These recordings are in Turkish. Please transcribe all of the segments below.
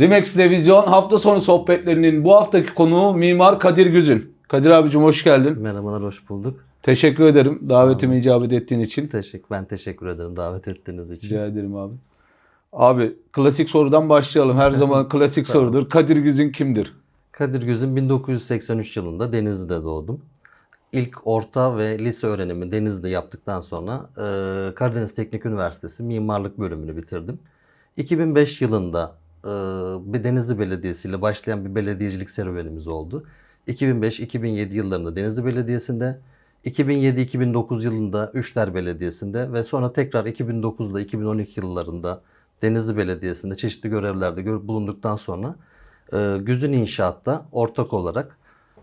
Remax Revizyon hafta sonu sohbetlerinin bu haftaki konuğu Mimar Kadir Güzün. Kadir abicim hoş geldin. Merhabalar, hoş bulduk. Teşekkür ederim Sağ olun. davetime icabet ettiğin için. Teşekkür, ben teşekkür ederim davet ettiğiniz için. Rica ederim abi. Abi klasik sorudan başlayalım. Her zaman klasik Tamam. sorudur. Kadir Güzün kimdir? Kadir Göz'ün 1983 yılında Denizli'de doğdum. İlk orta ve lise öğrenimi Denizli'de yaptıktan sonra e, Karadeniz Teknik Üniversitesi mimarlık bölümünü bitirdim. 2005 yılında bir Denizli Belediyesi ile başlayan bir belediyecilik serüvenimiz oldu. 2005-2007 yıllarında Denizli Belediyesi'nde, 2007-2009 yılında Üçler Belediyesi'nde ve sonra tekrar 2009'da 2012 yıllarında Denizli Belediyesi'nde çeşitli görevlerde gör- bulunduktan sonra e, Güzün İnşaat'ta ortak olarak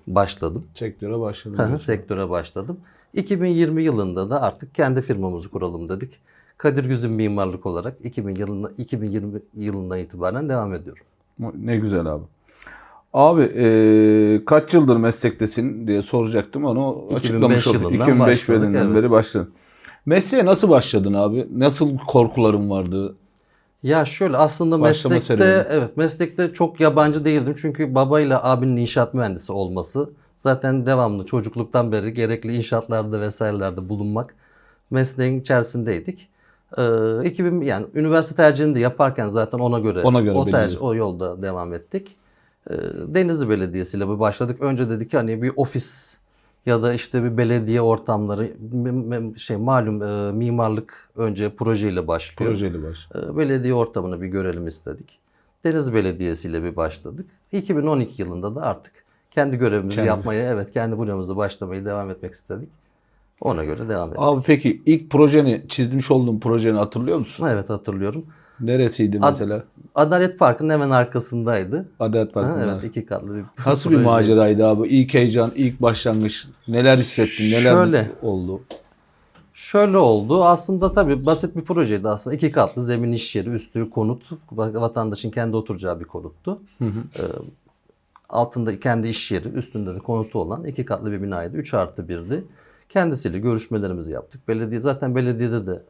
başladım. Sektöre başladım. Sektöre başladım. 2020 yılında da artık kendi firmamızı kuralım dedik. Kadir Güzün Mimarlık olarak 2000 yılında, 2020 yılından itibaren devam ediyorum. Ne güzel abi. Abi eee, kaç yıldır meslektesin diye soracaktım onu 2005 açıklamış yılından 2005 başladık, yılından evet. beri başladın. Mesleğe nasıl başladın abi? Nasıl korkuların vardı? Ya şöyle aslında Başlama meslekte serüveni. evet meslekte çok yabancı değildim. Çünkü babayla abinin inşaat mühendisi olması zaten devamlı çocukluktan beri gerekli inşaatlarda vesairelerde bulunmak mesleğin içerisindeydik. Ee, 2000 yani üniversite tercihini de yaparken zaten ona göre, Ona göre o tercih o yolda devam ettik. Ee, Denizli Belediyesi ile bir başladık. Önce dedik ki hani bir ofis ya da işte bir belediye ortamları şey malum e, mimarlık önce projeyle başlıyor. Projeli baş. E, belediye ortamını bir görelim istedik. Deniz Belediyesi ile bir başladık. 2012 yılında da artık kendi görevimizi Kendi. yapmaya, evet kendi bloğumuza başlamayı devam etmek istedik. Ona göre devam ettik. Abi peki ilk projeni çizmiş olduğun projeni hatırlıyor musun? Evet hatırlıyorum. Neresiydi Ad- mesela? Adalet Parkı'nın hemen arkasındaydı. Adalet Ha, Parkı'nda. evet iki katlı bir Nasıl bir proje. maceraydı abi? İlk heyecan, ilk başlangıç. Neler hissettin? Neler Şöyle. oldu? Şöyle oldu. Aslında tabii basit bir projeydi aslında. İki katlı zemin iş yeri, üstü konut. Vatandaşın kendi oturacağı bir konuttu. Hı hı. altında kendi iş yeri, üstünde de konutu olan iki katlı bir binaydı. 3 artı 1'di. Kendisiyle görüşmelerimizi yaptık. Belediye zaten belediyede de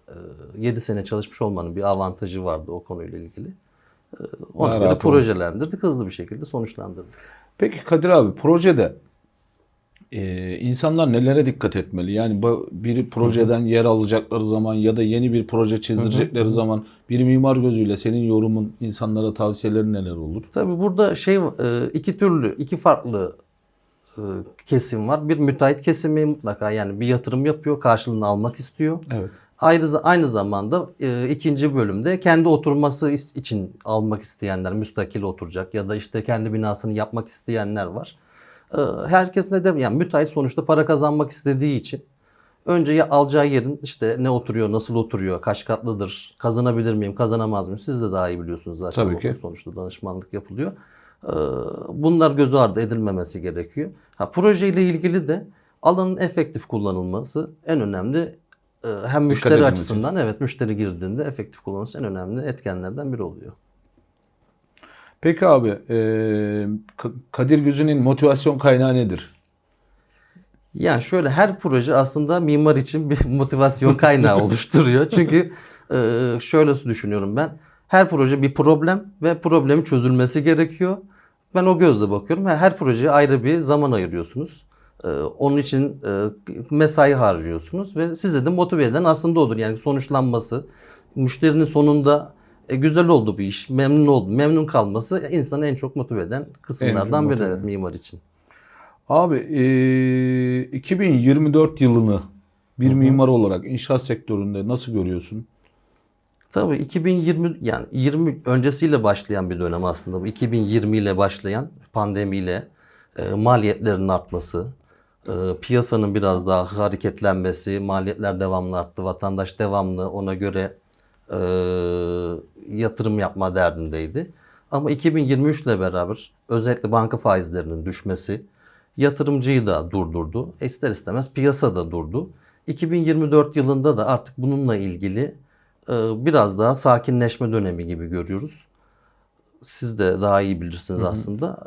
7 sene çalışmış olmanın bir avantajı vardı o konuyla ilgili. E, Ona Daha göre projelendirdik, hızlı bir şekilde sonuçlandırdık. Peki Kadir abi projede e, insanlar nelere dikkat etmeli? Yani biri projeden yer alacakları zaman ya da yeni bir proje çizdirecekleri zaman bir mimar gözüyle senin yorumun, insanlara tavsiyelerin neler olur? Tabii burada şey e, iki türlü, iki farklı e, kesim var. Bir müteahhit kesimi mutlaka yani bir yatırım yapıyor, karşılığını almak istiyor. Evet. Ayrı, aynı zamanda e, ikinci bölümde kendi oturması için almak isteyenler, müstakil oturacak ya da işte kendi binasını yapmak isteyenler var. E, herkes ne de yani müteahhit sonuçta para kazanmak istediği için önce ya alacağı yerin işte ne oturuyor, nasıl oturuyor, kaç katlıdır, kazanabilir miyim, kazanamaz mıyım? Siz de daha iyi biliyorsunuz zaten. Tabii ki. Sonuçta danışmanlık yapılıyor. E, bunlar göz ardı edilmemesi gerekiyor. Ha, projeyle ilgili de alanın efektif kullanılması en önemli e, hem müşteri edilmesi. açısından evet müşteri girdiğinde efektif kullanılması en önemli etkenlerden biri oluyor. Peki abi e, Kadir Güzün'ün motivasyon kaynağı nedir? Yani şöyle her proje aslında mimar için bir motivasyon kaynağı oluşturuyor. Çünkü e, şöyle düşünüyorum ben. Her proje bir problem ve problemin çözülmesi gerekiyor. Ben o gözle bakıyorum. Her her projeye ayrı bir zaman ayırıyorsunuz. E, Onun için e, mesai harcıyorsunuz ve size de motive eden aslında odur. Yani sonuçlanması, müşterinin sonunda e, güzel oldu bir iş, memnun oldu. Memnun kalması insanı en çok motive eden kısımlardan biri evet mimar için. Abi e, 2024 yılını bir mimar olarak inşaat sektöründe nasıl görüyorsun? Tabii 2020 yani 20 öncesiyle başlayan bir dönem aslında bu. 2020 ile başlayan pandemiyle e, maliyetlerin artması, e, piyasanın biraz daha hareketlenmesi, maliyetler devamlı arttı. Vatandaş devamlı ona göre e, yatırım yapma derdindeydi. Ama 2023 ile beraber özellikle banka faizlerinin düşmesi yatırımcıyı da durdurdu. E, ister istemez piyasa da durdu. 2024 yılında da artık bununla ilgili biraz daha sakinleşme dönemi gibi görüyoruz. Siz de daha iyi bilirsiniz aslında.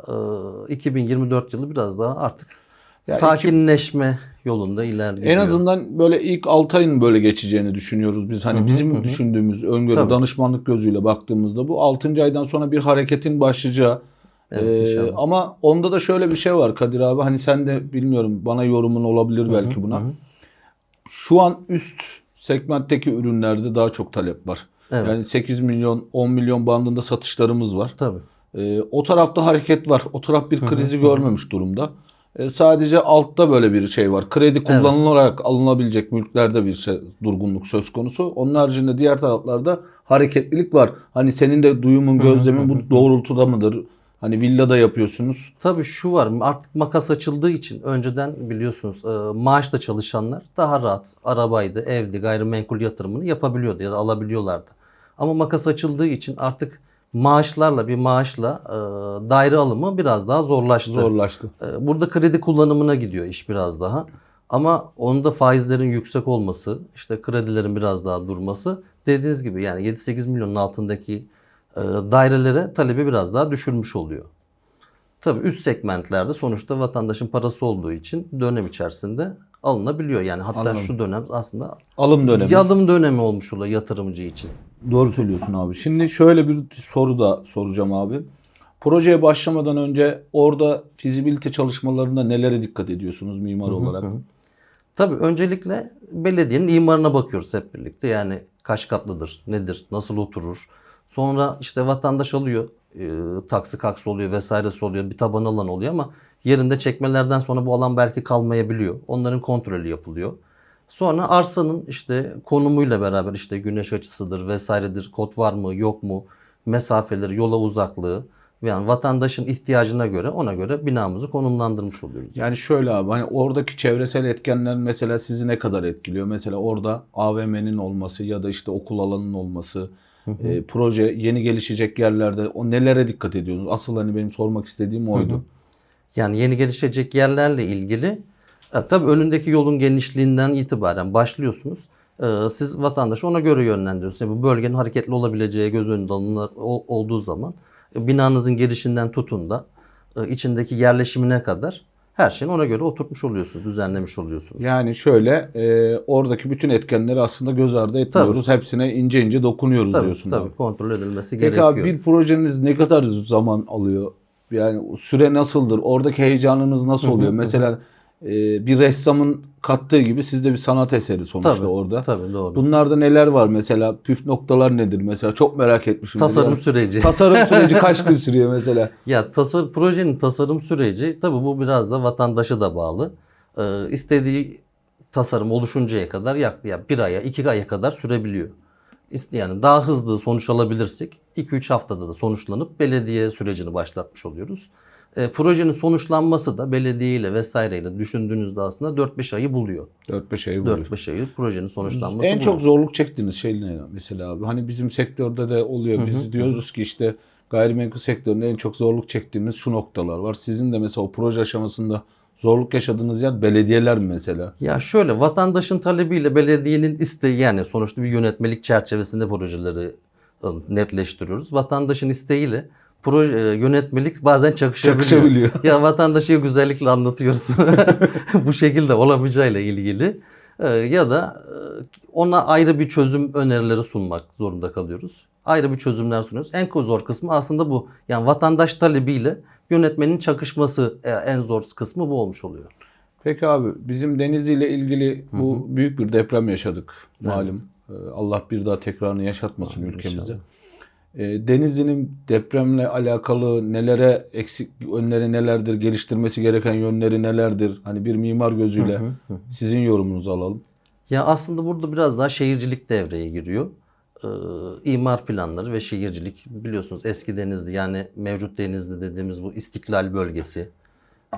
E, 2024 yılı biraz daha artık Yani Sakinleşme yolunda ilerliyor. En azından böyle ilk 6 ayın böyle geçeceğini düşünüyoruz biz. Hani bizim düşündüğümüz öngörü Tabii. danışmanlık gözüyle baktığımızda bu 6. aydan sonra bir hareketin başlayacağı. Evet, Ee, inşallah. ama onda da şöyle bir şey var Kadir abi. Hani sen de bilmiyorum bana yorumun olabilir belki buna. Şu an üst segmentteki ürünlerde daha çok talep var. Evet. Yani 8 milyon 10 milyon bandında satışlarımız var. Tabii. Ee, o tarafta hareket var. O taraf bir krizi görmemiş durumda. Ee, sadece altta böyle bir şey var. Kredi kullanılarak alınabilecek mülklerde bir şey, durgunluk söz konusu. Onun haricinde diğer taraflarda hareketlilik var. Hani senin de duyumun, gözlemin bu doğrultuda mıdır? Hani villada yapıyorsunuz. Tabii şu var artık makas açıldığı için önceden biliyorsunuz e, maaşla çalışanlar daha rahat arabaydı, evdi, gayrimenkul yatırımını yapabiliyordu ya da alabiliyorlardı. Ama makas açıldığı için artık maaşlarla bir maaşla e, daire alımı biraz daha zorlaştı. Zorlaştı. E, Burada kredi kullanımına gidiyor iş biraz daha. Ama onda faizlerin yüksek olması, işte kredilerin biraz daha durması dediğiniz gibi yani 7-8 milyonun altındaki dairelere talebi biraz daha düşürmüş oluyor. Tabii üst segmentlerde sonuçta vatandaşın parası olduğu için dönem içerisinde alınabiliyor. Yani hatta Anladım. şu dönem aslında Alım dönemi. yadım dönemi olmuş oluyor yatırımcı için. Doğru söylüyorsun abi. Şimdi şöyle bir soru da soracağım abi. Projeye başlamadan önce orada fizibilite çalışmalarında nelere dikkat ediyorsunuz mimar olarak? Tabii öncelikle belediyenin imarına bakıyoruz hep birlikte. Yani kaç katlıdır, nedir, nasıl oturur. Sonra işte vatandaş alıyor, e, taksi kaksı oluyor vesairesi oluyor, bir taban alan oluyor ama yerinde çekmelerden sonra bu alan belki kalmayabiliyor. Onların kontrolü yapılıyor. Sonra arsanın işte konumuyla beraber işte güneş açısıdır vesairedir, kod var mı yok mu, mesafeleri, yola uzaklığı yani vatandaşın ihtiyacına göre ona göre binamızı konumlandırmış oluyoruz. Yani şöyle abi hani oradaki çevresel etkenler mesela sizi ne kadar etkiliyor? Mesela orada AVM'nin olması ya da işte okul alanının olması, e, proje yeni gelişecek yerlerde o nelere dikkat ediyorsunuz? Asıl hani benim sormak istediğim oydu. Yani yeni gelişecek yerlerle ilgili e, tabii önündeki yolun genişliğinden itibaren başlıyorsunuz. E, siz vatandaşı ona göre yönlendiriyorsunuz. Yani bu bölgenin hareketli olabileceği göz önünde alınır, ol- olduğu zaman e, binanızın girişinden tutun da e, içindeki yerleşimine kadar her şeyini ona göre oturtmuş oluyorsunuz, düzenlemiş oluyorsunuz. Yani şöyle e, oradaki bütün etkenleri aslında göz ardı etmiyoruz. Hepsine ince ince dokunuyoruz tabii, diyorsun tabii abi. kontrol edilmesi Peki gerekiyor. abi bir projeniz ne kadar zaman alıyor? Yani süre nasıldır? Oradaki heyecanınız nasıl oluyor? Mesela bir ressamın kattığı gibi sizde bir sanat eseri sonuçta Tabii, orada. Tabii doğru. Bunlarda neler var mesela? Püf noktalar nedir mesela? Çok merak etmişim. Tasarım Yani süreci. Tasarım süreci kaç gün sürüyor mesela? Ya tasar projenin tasarım süreci tabii bu biraz da vatandaşa da bağlı. Ee, istediği tasarım oluşuncaya kadar yaklaşık ya bir aya, iki aya kadar sürebiliyor. Yani daha hızlı sonuç alabilirsek 2-3 haftada da sonuçlanıp belediye sürecini başlatmış oluyoruz. Ee, projenin sonuçlanması da belediye ile vesaireyle düşündüğünüzde aslında 4-5 ayı buluyor. 4-5 ay buluyor. 4-5 ayı projenin sonuçlanması En buluyor. çok zorluk çektiğiniz şey ne mesela abi? Hani bizim sektörde de oluyor. Biz diyoruz ki işte gayrimenkul sektöründe en çok zorluk çektiğimiz şu noktalar var. Sizin de mesela o proje aşamasında zorluk yaşadığınız yer belediyeler mi mesela? Ya şöyle vatandaşın talebiyle belediyenin isteği yani sonuçta bir yönetmelik çerçevesinde projeleri e, netleştiriyoruz. Vatandaşın isteğiyle proje e, yönetmelik bazen çakışabiliyor. Çakışabiliyor. ya vatandaşa güzellikle anlatıyoruz. Bu şekilde olamayacağıyla ilgili E, ya da e, ona ayrı bir çözüm önerileri sunmak zorunda kalıyoruz. Ayrı bir çözümler sunuyoruz. En zor kısmı aslında bu. Yani vatandaş talebiyle yönetmenin çakışması en zor kısmı bu olmuş oluyor. Peki abi bizim Denizli ile ilgili bu büyük bir deprem yaşadık malum. Ee, Allah bir daha tekrarını yaşatmasın ülkemize. Ee, Denizli'nin depremle alakalı nelere eksik önleri nelerdir, geliştirmesi gereken yönleri nelerdir? Hani bir mimar gözüyle sizin yorumunuzu alalım. Ya aslında burada biraz daha şehircilik devreye giriyor. Ee, imar planları ve şehircilik biliyorsunuz eski Denizli yani mevcut Denizli dediğimiz bu istiklal bölgesi.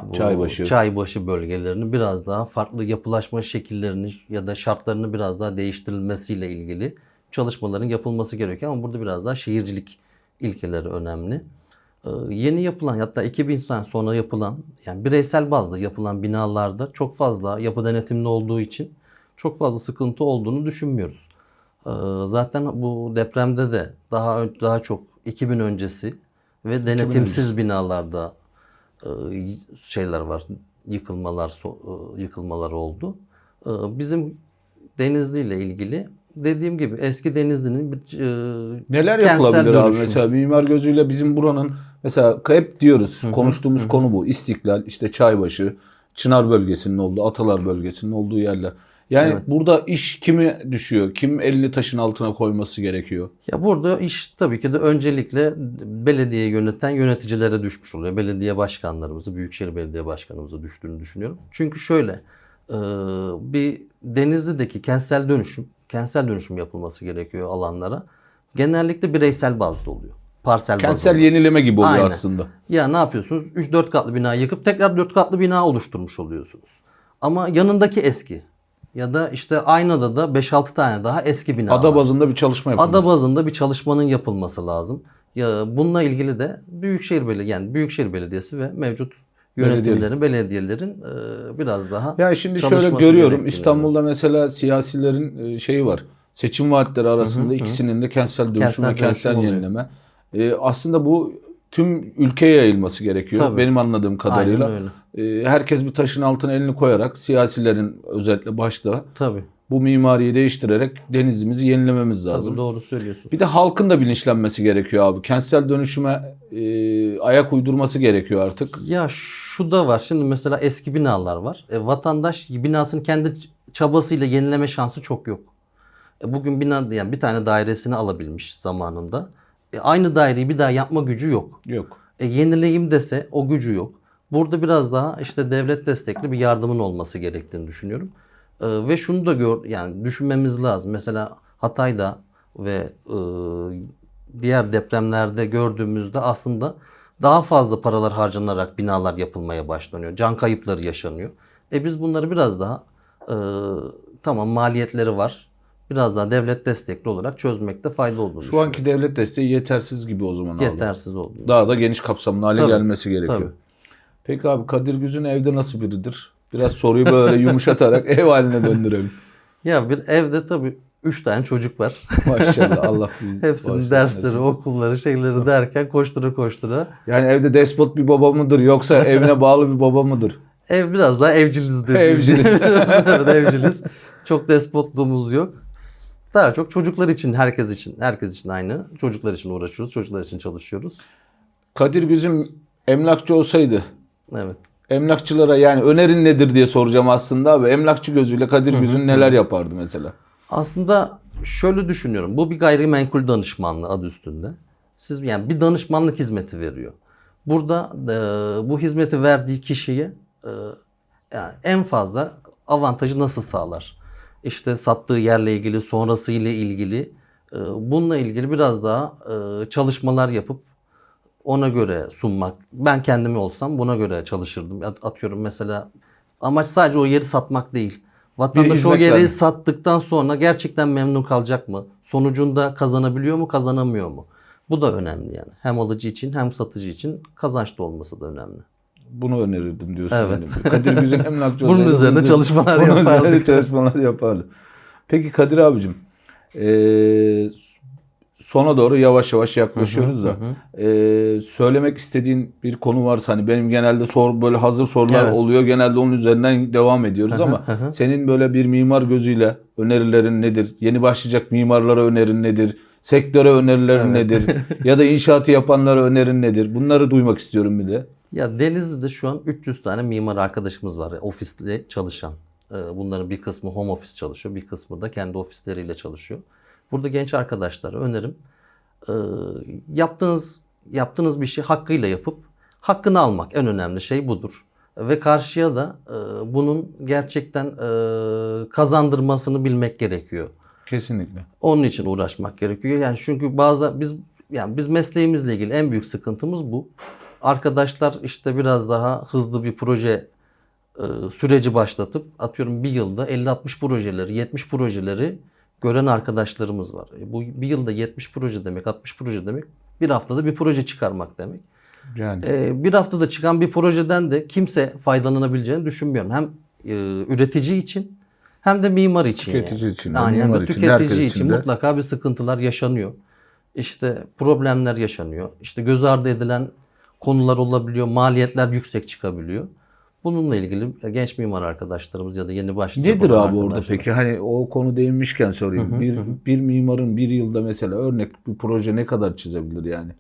bu Çaybaşı. Çaybaşı bölgelerinin biraz daha farklı yapılaşma şekillerini ya da şartlarını biraz daha değiştirilmesiyle ilgili çalışmaların yapılması gerekiyor ama burada biraz daha şehircilik ilkeleri önemli. Ee, yeni yapılan hatta 2000 sene sonra yapılan yani bireysel bazda yapılan binalarda çok fazla yapı denetimli olduğu için çok fazla sıkıntı olduğunu düşünmüyoruz. Ee, zaten bu depremde de daha daha çok 2000 öncesi ve denetimsiz binalarda e, şeyler var. yıkılmalar so- e, yıkılmalar oldu. E, Bizim Denizli ile ilgili dediğim gibi eski Denizli'nin bir e, Neler yapılabilir abi dönüşüm. mesela mimar gözüyle bizim buranın mesela hep diyoruz konuştuğumuz konu bu. İstiklal, işte Çaybaşı, Çınar bölgesinin olduğu, Atalar bölgesinin olduğu yerler. Yani Evet. burada iş kime düşüyor? Kim elini taşın altına koyması gerekiyor? Ya burada iş tabii ki de öncelikle belediye yöneten yöneticilere düşmüş oluyor. Belediye başkanlarımızı, Büyükşehir Belediye Başkanımıza düştüğünü düşünüyorum. Çünkü şöyle e, bir Denizli'deki kentsel dönüşüm, kentsel dönüşüm yapılması gerekiyor alanlara. Genellikle bireysel bazda oluyor. Parsel Kentsel bazında. yenileme gibi oluyor Aynen. aslında. Ya ne yapıyorsunuz? 3-4 katlı bina yıkıp tekrar 4 katlı bina oluşturmuş oluyorsunuz. Ama yanındaki eski ya da işte aynada da 5-6 tane daha eski bina Ada var. bazında bir çalışma yapılmış. Ada bazında bir çalışmanın yapılması lazım. Ya bununla ilgili de Büyükşehir Belediye yani Büyükşehir Belediyesi ve mevcut yönetimlerin, belediyelerin e, biraz daha Yani şimdi şöyle görüyorum İstanbul'da mesela siyasilerin e, şeyi var. Seçim vaatleri arasında ikisinin de kentsel dönüşüm Kentsel ve kentsel dönüşüm yenileme. E, aslında bu tüm ülkeye yayılması gerekiyor. Tabii. Benim anladığım kadarıyla. Aynen öyle. E, herkes bir taşın altına elini koyarak siyasilerin özellikle başta Tabii. Bu mimariyi değiştirerek denizimizi yenilememiz lazım. Tabii doğru söylüyorsun. Bir de halkın da bilinçlenmesi gerekiyor abi. Kentsel dönüşüme e, ayak uydurması gerekiyor artık. Ya şu da var. Şimdi mesela eski binalar var. E, vatandaş binasını kendi çabasıyla yenileme şansı çok yok. E, bugün bina yani bir tane dairesini alabilmiş zamanında. E, aynı daireyi bir daha yapma gücü yok. Yok. E, yenileyim dese o gücü yok. Burada biraz daha işte devlet destekli bir yardımın olması gerektiğini düşünüyorum. E, ve şunu da gör yani düşünmemiz lazım. Mesela Hatay'da ve e, diğer depremlerde gördüğümüzde aslında daha fazla paralar harcanarak binalar yapılmaya başlanıyor. Can kayıpları yaşanıyor. E biz bunları biraz daha e, tamam maliyetleri var. Biraz daha devlet destekli olarak çözmekte fayda olduğunu Şu anki devlet desteği yetersiz gibi o zaman yetersiz olduğunu. Daha da geniş kapsamlı hale Tabii, gelmesi gerekiyor. tabii. Peki abi Kadir Güz'ün evde nasıl biridir? Biraz soruyu böyle yumuşatarak ev haline döndürelim. Ya bir evde tabii üç tane çocuk var. Maşallah Allah bizi Hepsinin dersleri, okulları, şeyleri derken koştura koştura. Yani evde despot bir baba mıdır yoksa evine bağlı bir baba mıdır? Ev biraz daha evciliz dediğim Evciliz. evet evciliz. Çok despotluğumuz yok. Daha çok çocuklar için, herkes için, herkes için aynı. Çocuklar için uğraşıyoruz, çocuklar için çalışıyoruz. Kadir Güz'ün emlakçı olsaydı Evet. Emlakçılara yani önerin nedir diye soracağım aslında abi. Emlakçı gözüyle Kadir Güz'ün neler yapardı mesela? Aslında şöyle düşünüyorum. Bu bir gayrimenkul danışmanlığı adı üstünde. Siz yani bir danışmanlık hizmeti veriyor. Burada e, bu hizmeti verdiği kişiye e, yani en fazla avantajı nasıl sağlar? İşte sattığı yerle ilgili, sonrası ile ilgili e, bununla ilgili biraz daha e, çalışmalar yapıp ona göre sunmak. Ben kendimi olsam buna göre çalışırdım. At- Atıyorum mesela amaç sadece o yeri satmak değil. Vatandaş o hizmet yeri vermek. sattıktan sonra gerçekten memnun kalacak mı? Sonucunda kazanabiliyor mu, kazanamıyor mu? Bu da önemli yani. Hem alıcı için hem satıcı için kazançlı olması da önemli. Bunu önerirdim diyorsun. Evet. yani. Kadir Güz'ün emlakçı Bunun olsaydı üzerine bunu- çalışmalar bunun yapardık. üzerine çalışmalar yapardı. Peki Kadir abicim eee, sona doğru yavaş yavaş yaklaşıyoruz da eee, söylemek istediğin bir konu varsa hani benim genelde sor böyle hazır sorular Evet. oluyor genelde onun üzerinden devam ediyoruz ama senin böyle bir mimar gözüyle önerilerin nedir? Yeni başlayacak mimarlara önerin nedir? Sektöre önerilerin nedir? ya da inşaatı yapanlara önerin nedir? Bunları duymak istiyorum bir de. Ya Denizli'de şu an 300 tane mimar arkadaşımız var. Ofiste çalışan. Bunların bir kısmı home office çalışıyor. Bir kısmı da kendi ofisleriyle çalışıyor. Burada genç arkadaşlara önerim. e, Yaptığınız yaptığınız bir şey hakkıyla yapıp hakkını almak en önemli şey budur. Ve karşıya da e, bunun gerçekten e, kazandırmasını bilmek gerekiyor. Kesinlikle. Onun için uğraşmak gerekiyor. Yani çünkü bazı biz yani biz mesleğimizle ilgili en büyük sıkıntımız bu. Arkadaşlar işte biraz daha hızlı bir proje e, süreci başlatıp atıyorum bir yılda 50-60 projeleri, 70 projeleri gören arkadaşlarımız var. E, bu bir yılda 70 proje demek, 60 proje demek bir haftada bir proje çıkarmak demek. Yani E, bir haftada çıkan bir projeden de kimse faydalanabileceğini düşünmüyorum. Hem e, üretici için hem de mimar için. Tüketici yani. için Aynen, mimar için tüketici için, için de. mutlaka bir sıkıntılar yaşanıyor. İşte problemler yaşanıyor. İşte göz ardı edilen konular olabiliyor. Maliyetler yüksek çıkabiliyor. Bununla ilgili genç mimar arkadaşlarımız ya da yeni başlayacak Nedir abi orada peki? Hani o konu değinmişken sorayım. bir, bir mimarın bir yılda mesela örnek bir proje ne kadar çizebilir yani?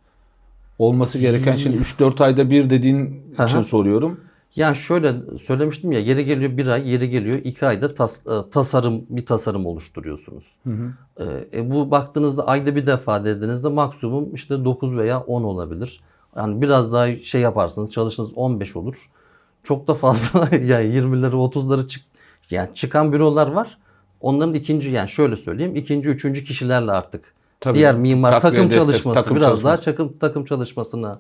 Olması gereken şimdi 3-4 ayda bir dediğin Hı için hı. soruyorum. Yani şöyle söylemiştim ya yeri geliyor bir ay, yeri geliyor iki ayda tas- e, tasarım bir tasarım oluşturuyorsunuz. E, e, bu baktığınızda ayda bir defa dediğinizde maksimum işte 9 veya 10 olabilir. Yani biraz daha şey yaparsınız çalışınız 15 olur. Çok da fazla yani 20'leri 30'ları çık yani çıkan bürolar var. Onların ikinci yani şöyle söyleyeyim ikinci üçüncü kişilerle artık Tabii. diğer mimar takım destek, çalışması takım biraz çalışması. daha takım takım çalışmasına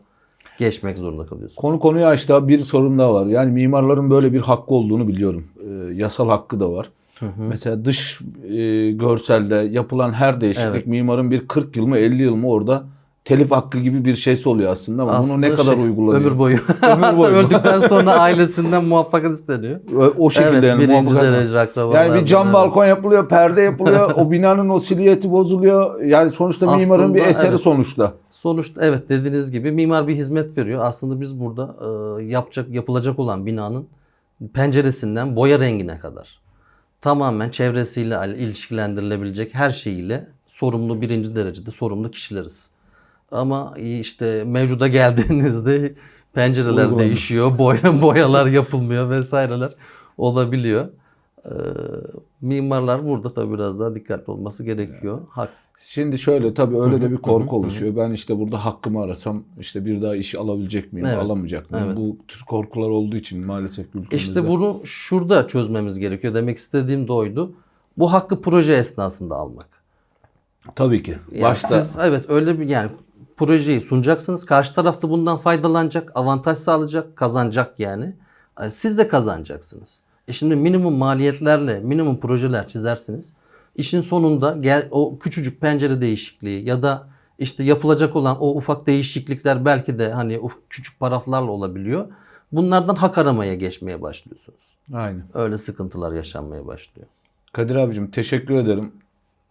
geçmek zorunda kalıyorsunuz. Konu konuyu açtı. Bir sorun daha var. Yani mimarların böyle bir hakkı olduğunu biliyorum. Ee, yasal hakkı da var. Mesela dış e, görselde yapılan her değişiklik Evet. mimarın bir 40 yıl mı 50 yıl mı orada telif hakkı gibi bir şeysi oluyor aslında ama bunu ne Aslında kadar şey, uygulanıyor? Ömür boyu. Ömür boyu. Öldükten sonra ailesinden muvaffakat isteniyor. O- şekilde evet, yani birinci derece akrabalar. Yani bir cam balkon yapılıyor, perde yapılıyor, o binanın o silüeti bozuluyor. Yani sonuçta mimarın bir Aslında eseri evet. sonuçta. Sonuçta evet dediğiniz gibi mimar bir hizmet veriyor. Aslında biz burada e, yapacak yapılacak olan binanın penceresinden boya rengine kadar tamamen çevresiyle ilişkilendirilebilecek her şeyiyle sorumlu birinci derecede sorumlu kişileriz. Ama işte mevcuda geldiğinizde pencereler Uygulanıyor. değişiyor, boya boyalar yapılmıyor vesaireler olabiliyor. E, mimarlar burada tabii biraz daha dikkatli olması gerekiyor. Hak Şimdi şöyle tabii öyle de bir korku oluşuyor. Ben işte burada hakkımı arasam işte bir daha işi alabilecek miyim, Evet, alamayacak mıyım? evet. Bu tür korkular olduğu için maalesef ülkemizde. İşte bunu şurada çözmemiz gerekiyor. Demek istediğim de oydu. Bu hakkı proje esnasında almak. Tabii ki. Yani Başta siz evet öyle bir yani projeyi sunacaksınız. Karşı taraf da bundan faydalanacak, avantaj sağlayacak, kazanacak yani. E, Siz de kazanacaksınız. E şimdi minimum maliyetlerle minimum projeler çizersiniz. İşin sonunda gel o küçücük pencere değişikliği ya da işte yapılacak olan o ufak değişiklikler belki de hani küçük paraflarla olabiliyor. Bunlardan hak aramaya geçmeye başlıyorsunuz. Aynen. Öyle sıkıntılar yaşanmaya başlıyor. Kadir abicim teşekkür ederim.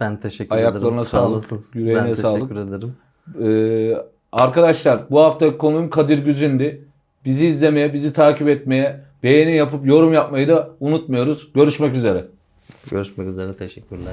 Ben teşekkür Ayaklarına ederim. sağlık, olasınız. yüreğine ben sağlık. teşekkür ederim. Ee, arkadaşlar bu hafta konuğum Kadir Güzin'di. Bizi izlemeye, bizi takip etmeye, beğeni yapıp yorum yapmayı da unutmuyoruz. Görüşmek üzere. Görüşmek üzere. Teşekkürler.